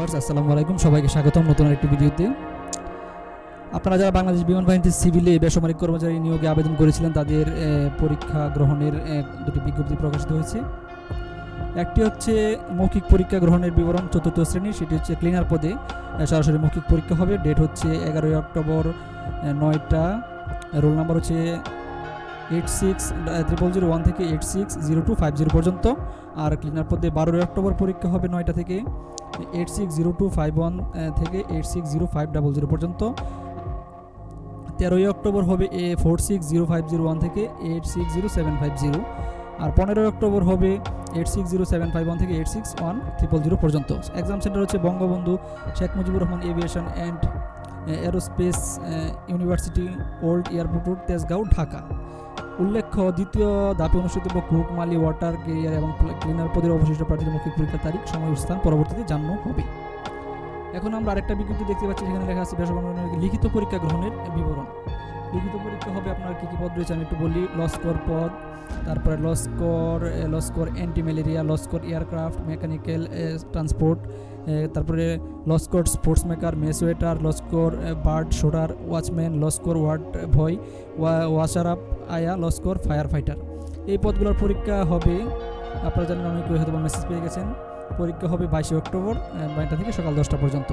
Viewers আসসালামু আলাইকুম। সবাইকে স্বাগতম নতুন একটি ভিডিওতে। আপনারা যারা বাংলাদেশ বিমান বাহিনীতে সিভিলে বেসামরিক কর্মচারী নিয়োগে আবেদন করেছিলেন, তাদের পরীক্ষা গ্রহণের দুটি বিজ্ঞপ্তি প্রকাশিত হয়েছে। একটি হচ্ছে মৌখিক পরীক্ষা গ্রহণের বিবরণ চতুর্থ শ্রেণি সেটি হচ্ছে ক্লিনার পদে সরাসরি মৌখিক পরীক্ষা হবে। ডেট হচ্ছে এগারোই অক্টোবর নয়টা। রোল নাম্বার হচ্ছে eight six triple zero one থেকে eight six zero two five zero পর্যন্ত। আর ক্লিনার পদে বারোই অক্টোবর পরীক্ষা হবে নয়টা থেকে। Eight six zero two five one থেকে eight six zero five double zero পর্যন্ত। তেরোই অক্টোবর হবে A four six zero five zero one থেকে eight six zero seven five zero আর পনেরোই অক্টোবর হবে eight six zero seven five one থেকে eight six one triple zero পর্যন্ত। Exam centre হচ্ছে Bangabandhu Sheikh Mujibur Rahman aviation and aerospace university old airport road Tejgaon, Dhaka. উল্লেখ্য, দ্বিতীয় ধাপে অনুষ্ঠিত cook মালি ওয়াটার কেরিয়ার এবং ক্লিনার পদের অবশিষ্ট প্রার্থীদের মুখ্য পরীক্ষার তারিখ, সময় স্থান পরবর্তীতে জানানো হবে। এখন আমরা আরেকটা বিজ্ঞপ্তি দেখতে পাচ্ছি, যেখানে লেখা আছে, বেসরকারি লিখিত পরীক্ষা গ্রহণের বিবরণ। লিখিত পরীক্ষা হবে, আপনার কী কী পদ রয়েছে আমি একটু বলি। লস্কর পদ, তারপরে লস্কর লস্কর অ্যান্টি ম্যালেরিয়া লস্কর এয়ারক্রাফট মেকানিক্যাল ট্রান্সপোর্ট তারপরে লস্কর স্পোর্টস মেকার মেসোয়েটার লস্কর বার্ড শোডার ওয়াচম্যান লস্কর ওয়ার্ড ভয় ওয়াশার আপ আয়া লস্কর ফায়ার ফাইটার এই পদগুলোর পরীক্ষা হবে, আপনারা জানেন অনেকে হয়তো মেসেজ পেয়ে গেছেন। পরীক্ষা হবে বাইশে অক্টোবর নয়টা থেকে সকাল দশটা পর্যন্ত।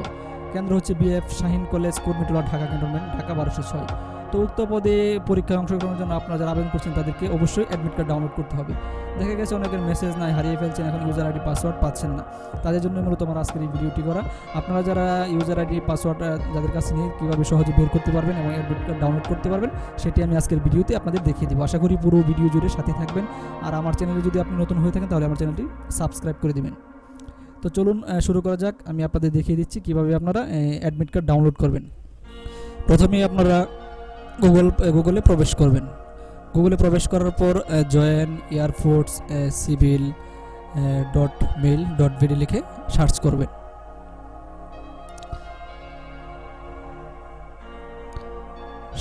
কেন্দ্র হচ্ছে BF Shaheen college Kurmitola Dhaka cantonment Dhaka বারোশো ছয়। তো উক্ত পদে পরীক্ষায় অংশগ্রহণের জন্য আপনারা যারা আবেদন করছেন তাদেরকে অবশ্যই অ্যাডমিট কার্ড ডাউনলোড করতে হবে। দেখা গেছে অনেকের মেসেজ নাই, হারিয়ে ফেলছেন, এখন ইউজার আইডি পাসওয়ার্ড পাচ্ছেন না। তাদের জন্য মূলত আমার আজকের এই ভিডিওটি করা। আপনারা যারা ইউজার আইডি পাসওয়ার্ড যাদের কাছে নিয়ে কীভাবে সহজে বের করতে পারবেন এবং অ্যাডমিট কার্ড ডাউনলোড করতে পারবেন, সেটি আমি আজকের ভিডিওতে আপনাদের দেখিয়ে দেবো। আশা করি পুরো ভিডিও জুড়ে সাথে থাকবেন। আর আমার চ্যানেলে যদি আপনি নতুন হয়ে থাকেন, তাহলে আমার চ্যানেলটি সাবস্ক্রাইব করে দেবেন। তো চলুন শুরু করা যাক। আমি আপনাদের দেখিয়ে দিচ্ছি কীভাবে আপনারা অ্যাডমিট কার্ড ডাউনলোড করবেন। প্রথমেই আপনারা গুগল গুগলে প্রবেশ করবেন। গুগলে প্রবেশ করার পর join air force civil dot mil dot B লিখে সার্চ করবেন।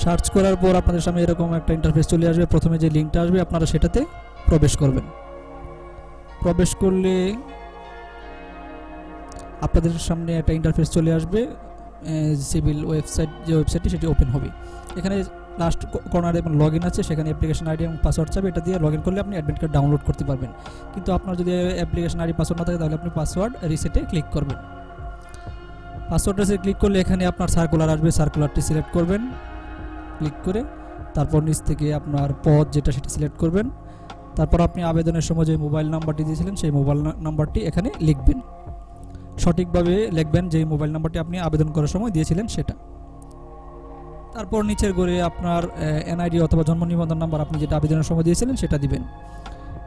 সার্চ করার পর আপনাদের সামনে এরকম একটা ইন্টারফেস চলে আসবে। প্রথমে যে লিঙ্কটা আসবে, আপনারা সেটাতে প্রবেশ করবেন। প্রবেশ করলে আপনাদের সামনে একটা ইন্টারফেস চলে আসবে। সিভিল ওয়েবসাইট যে ওয়েবসাইটটি সেটি ওপেন হবে। এখানে লাস্ট কর্নারে এবং লগ ইন আছে, সেখানে অ্যাপ্লিকেশন আইডি এবং পাসওয়ার্ড চাবে, এটা দিয়ে লগ ইন করলে আপনি অ্যাডমিট কার্ড ডাউনলোড করতে পারবেন। কিন্তু আপনার যদি অ্যাপ্লিকেশন আইডি পাসওয়ার্ড না থাকে, তাহলে আপনি পাসওয়ার্ড রিসেটে ক্লিক করবেন। পাসওয়ার্ড রিসেট ক্লিক করলে এখানে আপনার সার্কুলার আসবে সার্কুলারটি সিলেক্ট করবেন। ক্লিক করে তারপর নিচ থেকে আপনার পদ যেটা সেটা সিলেক্ট করবেন। তারপর আপনি আবেদনের সময় যে মোবাইল নাম্বারটি দিয়েছিলেন, সেই মোবাইল নাম্বারটি এখানে লিখবেন। সঠিকভাবে লিখবেন যে মোবাইল নাম্বারটি আপনি আবেদন করার সময় দিয়েছিলেন সেটা। তারপর নিচের ঘরে আপনার এনআইডি অথবা জন্ম নিবন্ধন নাম্বার আপনি যেটা আবেদনের সময় দিয়েছিলেন সেটা দিবেন।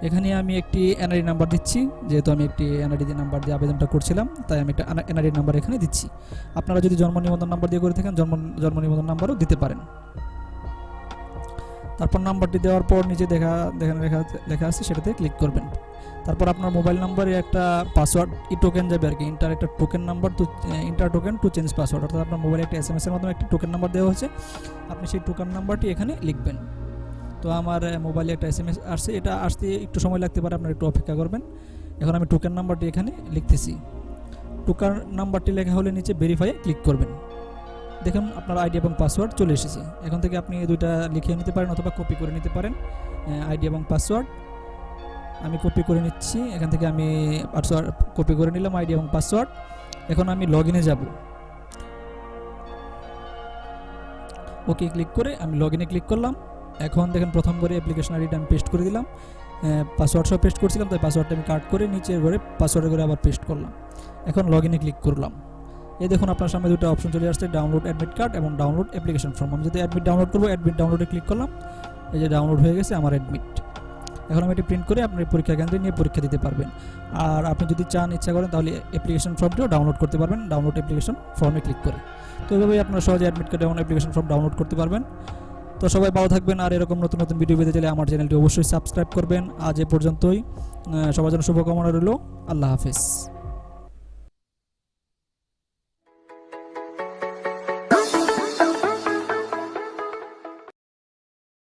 এখানে আমি একটি এনআইডি নাম্বার দিচ্ছি, যেহেতু আমি একটি এনআইডি নাম্বার দিয়ে আবেদনটা করছিলাম, তাই আমি একটা এনআইডি নাম্বার এখানে দিচ্ছি। আপনারা যদি জন্ম নিবন্ধন নাম্বার দিয়ে করে থাকেন, জন্ম জন্ম নিবন্ধন নাম্বারও দিতে পারেন। তারপর নাম্বারটি দেওয়ার পর নিচে দেখা দেখা লেখা লেখা আছে, সেটাতে ক্লিক করবেন। তারপর আপনার মোবাইল নাম্বারে একটা পাসওয়ার্ড ই টোকেন যাবে আর কি ইন্টার একটা token number to enter token to change password অর্থাৎ আপনার মোবাইলে একটা এস এম এর মাধ্যমে একটি টোকেন নাম্বার দেওয়া হয়েছে। আপনি সেই টোকেন নাম্বারটি এখানে লিখবেন। তো আমার মোবাইলে একটা এস এম এস আসছে, এটা আসতে একটু সময় লাগতে পারে, আপনার একটু অপেক্ষা করবেন। এখন আমি টোকেন নাম্বারটি এখানে লিখতেছি। টোকেন নাম্বারটি লেখা হলে নিচে ভেরিফাই ক্লিক করবেন। দেখুন, আপনার আইডি এবং পাসওয়ার্ড চলে এসেছে। এখন থেকে আপনি দুইটা লিখে নিতে পারেন অথবা কপি করে নিতে পারেন আইডি এবং পাসওয়ার্ড আমি কপি করে নিচ্ছি। এখান থেকে আমি পাসওয়ার্ড কপি করে নিলাম আইডি এবং পাসওয়ার্ড এখন আমি লগ ইনে যাব। ওকে ক্লিক করে আমি লগ ইনে ক্লিক করলাম। এখন দেখেন প্রথম করে অ্যাপ্লিকেশন আইডিটা আমি পেস্ট করে দিলাম। পাসওয়ার্ড সব পেস্ট করছিলাম, তাই পাসওয়ার্ডটা আমি কাট করে নিচের ঘরে পাসওয়ার্ডের করে আবার পেস্ট করলাম। এখন লগ ইনে ক্লিক করলাম। এই দেখুন আপনার সামনে দুটো অপশন চলে আসছে ডাউনলোড অ্যাডমিট কার্ড এবং ডাউনলোড অ্যাপ্লিকেশন ফর্ম আমি যদি অ্যাডমিট ডাউনলোড করব অ্যাডমিট ডাউনলোডে ক্লিক করলাম। এই যে ডাউনলোড হয়ে গেছে, আমার অ্যাডমিট এখন আমি এটি প্রিন্ট করে আপনি পরীক্ষা কেন্দ্রে নিয়ে পরীক্ষা দিতে পারবেন। আর আপনি যদি চান ইচ্ছা করেন তাহলে অ্যাপ্লিকেশন ফর্মটিও ডাউনলোড করতে পারবেন ডাউনলোড অ্যাপ্লিকেশন ফর্মে ক্লিক করে। তো এভাবেই আপনারা সহজে admit card application form download করতে পারবেন। তো সবাই ভালো থাকবেন আর এরকম নতুন নতুন ভিডিও পেতে চাইলে আমার চ্যানেলটি অবশ্যই সাবস্ক্রাইব করবেন। আজ এ পর্যন্তই। সবার জন্য শুভকামনা রইল। আল্লাহ হাফেজ।